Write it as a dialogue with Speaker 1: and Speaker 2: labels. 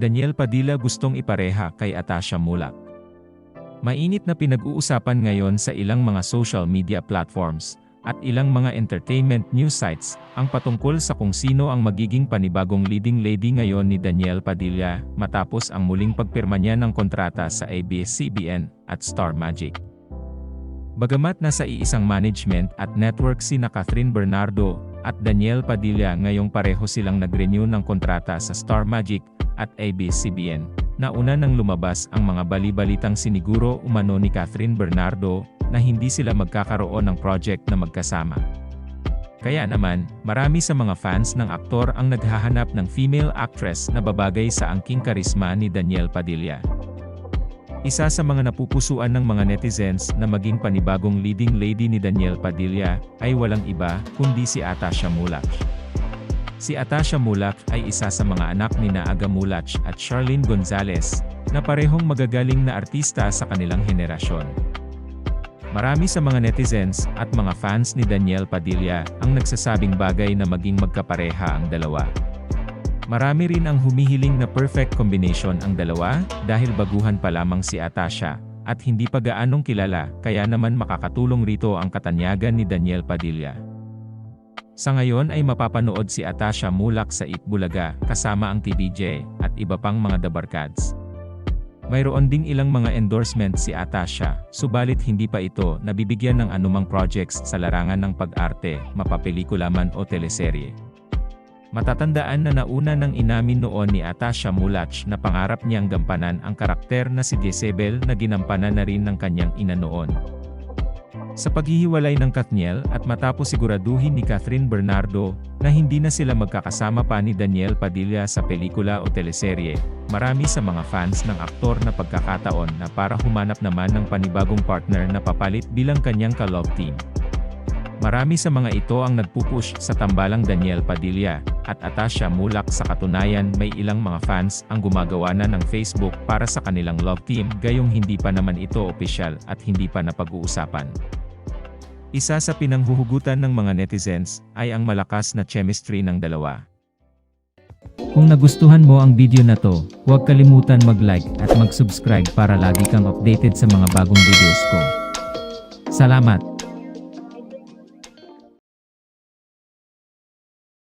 Speaker 1: Daniel Padilla gustong ipareha kay Atasha Mulak. Mainit na pinag-uusapan ngayon sa ilang mga social media platforms at ilang mga entertainment news sites ang patungkol sa kung sino ang magiging panibagong leading lady ngayon ni Daniel Padilla matapos ang muling pagpirma niya ng kontrata sa ABS-CBN at Star Magic. Bagamat nasa iisang management at network sina Catherine Bernardo at Daniel Padilla ngayong pareho silang nag-renew ng kontrata sa Star Magic at ABS-CBN, nauna nang lumabas ang mga bali-balitang siniguro umano ni Catherine Bernardo na hindi sila magkakaroon ng project na magkasama. Kaya naman, marami sa mga fans ng aktor ang naghahanap ng female actress na babagay sa angking karisma ni Daniel Padilla. Isa sa mga napupusuan ng mga netizens na maging panibagong leading lady ni Daniel Padilla ay walang iba kundi si Atasha Mulak. Si Atasha Mulak ay isa sa mga anak ni Naaga Mulach at Charlene Gonzalez, na parehong magagaling na artista sa kanilang henerasyon. Marami sa mga netizens at mga fans ni Daniel Padilla ang nagsasabing bagay na maging magkapareha ang dalawa. Marami rin ang humihiling na perfect combination ang dalawa dahil baguhan pa lamang si Atasha at hindi pa gaanong kilala kaya naman makakatulong rito ang katanyagan ni Daniel Padilla. Sa ngayon ay mapapanood si Atasha Mulak sa Itbulaga kasama ang TVJ at iba pang mga dabarkads. Mayroon ding ilang mga endorsement si Atasha, subalit hindi pa ito nabibigyan ng anumang projects sa larangan ng pag-arte, mapapelikula man o teleserye. Matatandaan na nauna nang inamin noon ni Atasha Mulach na pangarap niyang gampanan ang karakter na si Jezebel na ginampanan na rin ng kanyang ina noon. Sa paghihiwalay ng Katniel at matapos siguraduhin ni Catherine Bernardo na hindi na sila magkakasama pa ni Daniel Padilla sa pelikula o teleserye, marami sa mga fans ng aktor na pagkakataon na para humanap naman ng panibagong partner na papalit bilang kanyang ka-love team. Marami sa mga ito ang nagpupush sa tambalang Daniel Padilla at Atasha Mulak sa katunayan may ilang mga fans ang gumagawa na ng Facebook para sa kanilang love team gayong hindi pa naman ito opisyal at hindi pa napag-uusapan. Isa sa pinanghuhugutan ng mga netizens ay ang malakas na chemistry ng dalawa.
Speaker 2: Kung nagustuhan mo ang video na to, huwag kalimutan mag-like at mag-subscribe para lagi kang updated sa mga bagong videos ko. Salamat!